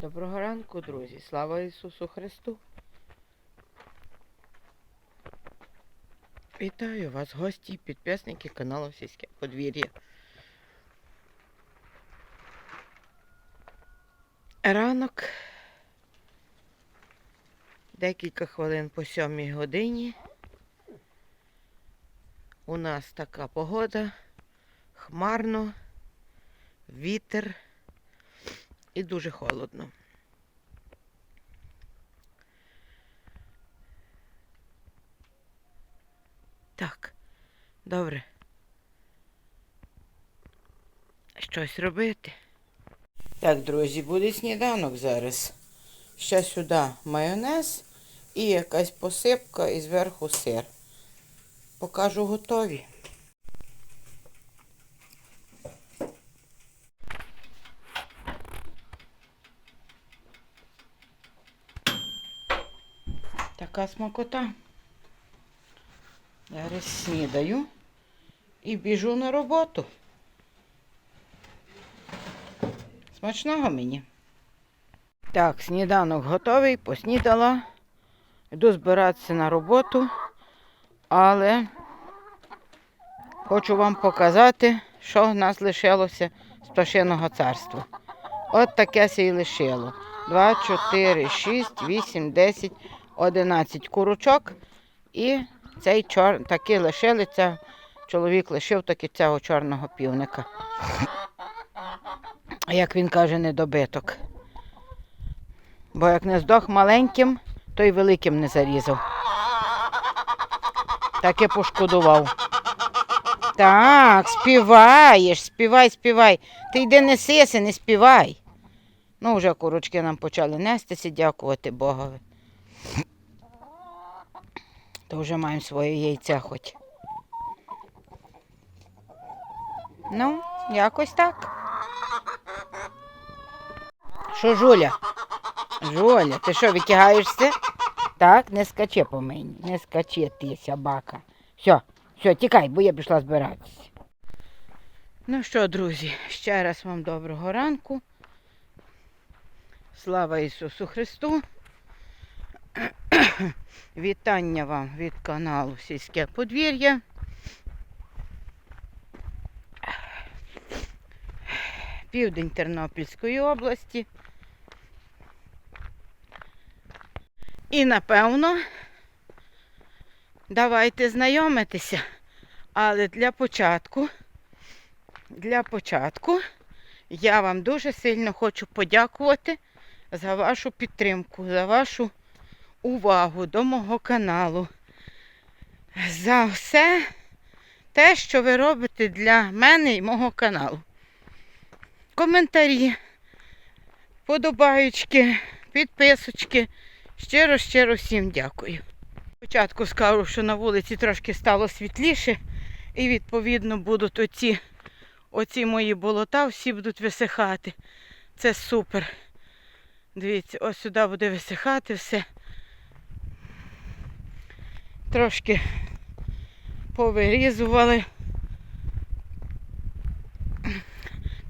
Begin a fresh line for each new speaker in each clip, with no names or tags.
Доброго ранку, друзі. Слава Ісусу Христу. Вітаю вас, гості підписники каналу Сільське подвір'я. Ранок. Декілька хвилин по сьомій годині. У нас така погода. Хмарно, вітер і дуже холодно. Так, добре. Щось робити. Так, друзі, буде сніданок зараз. Ще сюди майонез і якась посипка і зверху сир. Покажу готові. Така смакота. Зараз снідаю і біжу на роботу. Смачного мені. Так, сніданок готовий, поснідала. Йду збиратися на роботу, але хочу вам показати, що в нас лишилося з пташиного царства. От таке се і лишило. 2, 4, 6, 8, 10, 11 курочок. І цей чор... таки лишили, це чоловік лишив таки цього чорного півника. Як він каже, недобиток. Бо як не здох маленьким, то й великим не зарізав. Таке пошкодував. Так, співаєш, співай, співай. Ти йди не сиси, не співай. Ну, вже курочки нам почали нестися, дякувати Богові. То вже маємо своє яйця хоч. Ну, якось так. Що, Жуля? Жуля, ти що, викигаєшся? Так, не скачи по мені, не скачи ти, собака. Все, все, тікай, бо я пішла збиратися. Ну що, друзі, ще раз вам доброго ранку. Слава Ісусу Христу. Вітання вам від каналу Сільське подвір'я. Південь Тернопільської області. І напевно, давайте знайомитися. Але для початку, для початку я вам дуже сильно хочу подякувати за вашу підтримку, за вашу увагу до мого каналу. За все те, що ви робите для мене і мого каналу. Коментарі, подобаючки, підписочки. Щиро-щиро всім дякую. Спочатку скажу, що на вулиці трошки стало світліше, і відповідно будуть оці, оці мої болота, всі будуть висихати. Це супер. Дивіться, ось сюди буде висихати все. Трошки повирізували.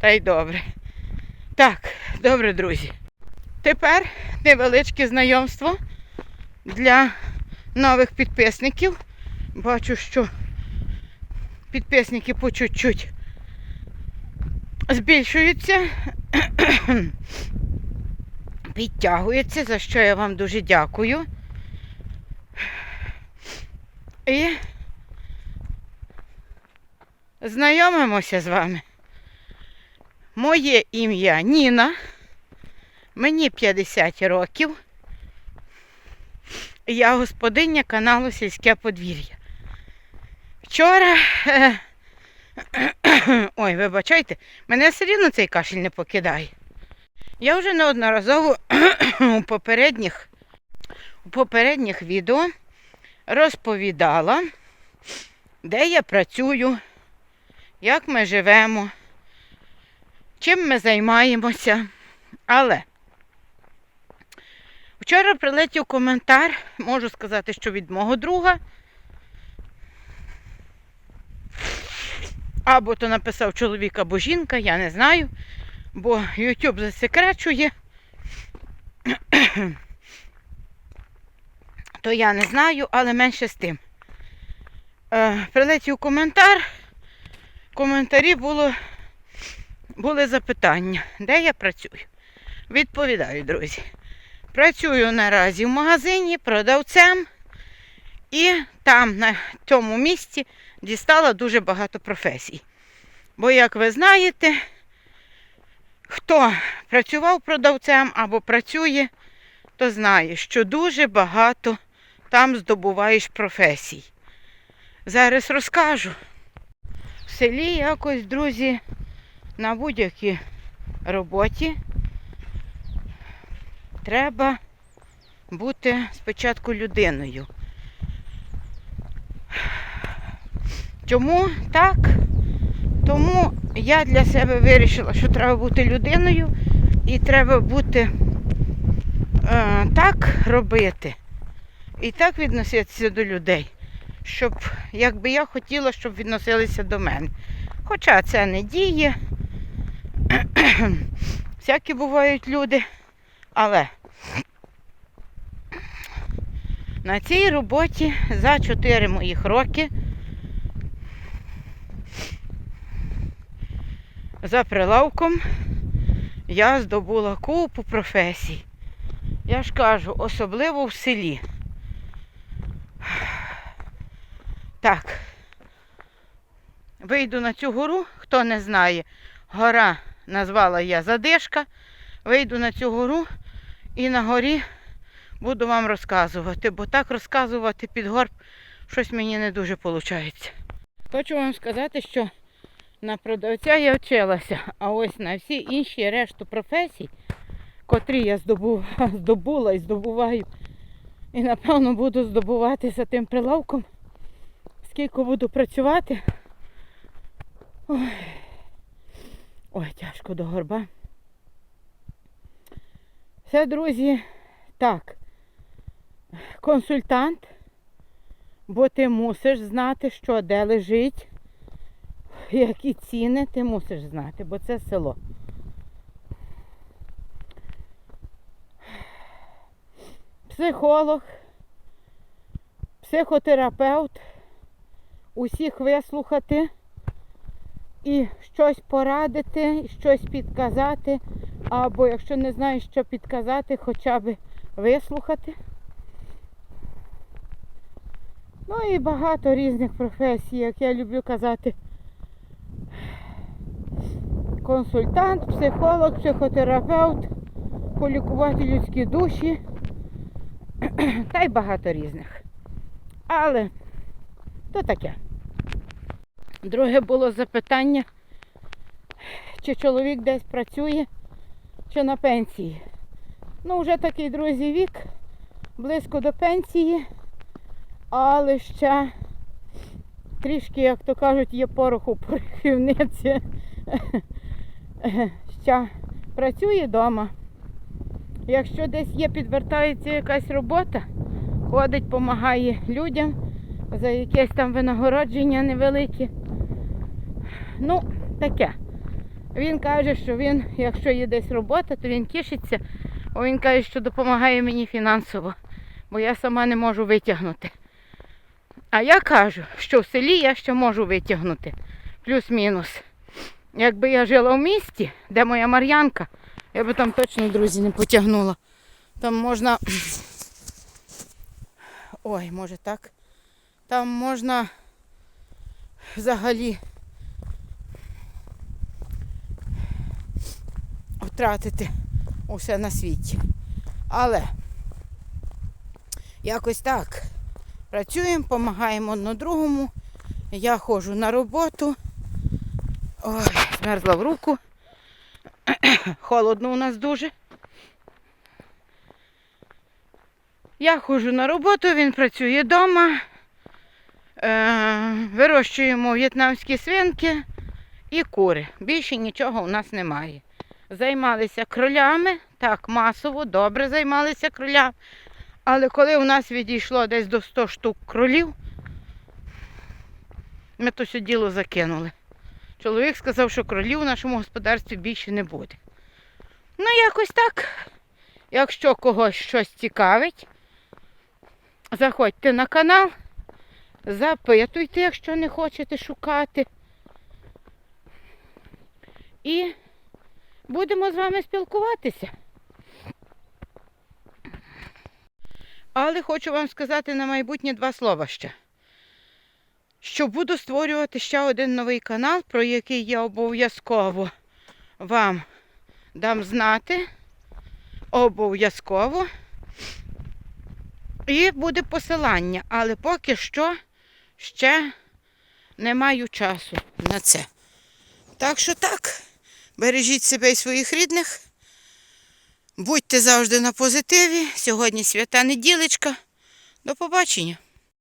Та й добре. Так, добре, друзі. Тепер невеличке знайомство для нових підписників. Бачу, що підписники по чуть-чуть збільшуються, підтягуються, за що я вам дуже дякую. І знайомимося з вами. Моє ім'я Ніна. Мені 50 років. Я господиня каналу Сільське подвір'я. Вчора. е, Ой, вибачайте, мене все рівно цей кашель не покидає. Я вже неодноразово у попередніх, у попередніх відео розповідала, де я працюю, як ми живемо, чим ми займаємося. Але Вчора прилетів коментар, можу сказати, що від мого друга. Або то написав чоловік, або жінка, я не знаю, бо YouTube засекречує. То я не знаю, але менше з тим. Е, прилетів коментар. Коментарі було, були запитання, де я працюю. Відповідаю, друзі. Працюю наразі в магазині продавцем і там, на цьому місці, дістала дуже багато професій. Бо, як ви знаєте, хто працював продавцем або працює, то знає, що дуже багато там здобуваєш професій. Зараз розкажу. В селі якось, друзі, на будь-якій роботі треба бути спочатку людиною. Чому так? Тому я для себе вирішила, що треба бути людиною і треба бути е, так робити і так відноситися до людей, щоб, якби я хотіла, щоб відносилися до мене. Хоча це не діє, всякі бувають люди, але на цій роботі за 4 моїх роки за прилавком я здобула купу професій. Я ж кажу, особливо в селі. Так. Вийду на цю гору, хто не знає, гора назвала я Задишка. Вийду на цю гору і на горі буду вам розказувати, бо так розказувати під горб щось мені не дуже виходить. Хочу вам сказати, що на продавця я вчилася, а ось на всі інші решту професій, котрі я здобув, здобула і здобуваю, і напевно буду здобувати за тим прилавком, скільки буду працювати. Ой, Ой тяжко до горба. Все, друзі, так, консультант, бо ти мусиш знати, що де лежить, які ціни ти мусиш знати, бо це село. Психолог, психотерапевт, усіх вислухати і щось порадити, і щось підказати, або якщо не знаєш, що підказати, хоча б вислухати. Ну і багато різних професій, як я люблю казати. Консультант, психолог, психотерапевт, полікувати людські душі. Та й багато різних. Але то таке. Друге було запитання, чи чоловік десь працює, чи на пенсії. Ну, вже такий, друзі, вік, близько до пенсії, але ще трішки, як то кажуть, є пороху в порохівниці. Ще працює вдома. Якщо десь є, підвертається якась робота, ходить, допомагає людям за якесь там винагородження невелике. Ну, таке. Він каже, що він, якщо є десь робота, то він тішиться, бо він каже, що допомагає мені фінансово, бо я сама не можу витягнути. А я кажу, що в селі я ще можу витягнути. Плюс-мінус. Якби я жила в місті, де моя Мар'янка, я би там точно, друзі, не потягнула. Там можна. Ой, може так. Там можна взагалі втратити усе на світі. Але якось так. Працюємо, допомагаємо одне другому. Я ходжу на роботу. Ой, змерзла в руку. Холодно у нас дуже. Я ходжу на роботу, він працює вдома. Е, вирощуємо в'єтнамські свинки і кури. Більше нічого у нас немає. Займалися кролями, так, масово, добре займалися кролями. Але коли у нас відійшло десь до 100 штук кролів, ми то все діло закинули. Чоловік сказав, що кролів у нашому господарстві більше не буде. Ну, якось так. Якщо когось щось цікавить, заходьте на канал, запитуйте, якщо не хочете шукати. І будемо з вами спілкуватися. Але хочу вам сказати на майбутнє два слова ще. Що буду створювати ще один новий канал, про який я обов'язково вам дам знати. Обов'язково. І буде посилання, але поки що ще не маю часу на це. Так що так, бережіть себе і своїх рідних. Будьте завжди на позитиві. Сьогодні свята неділечка. До побачення.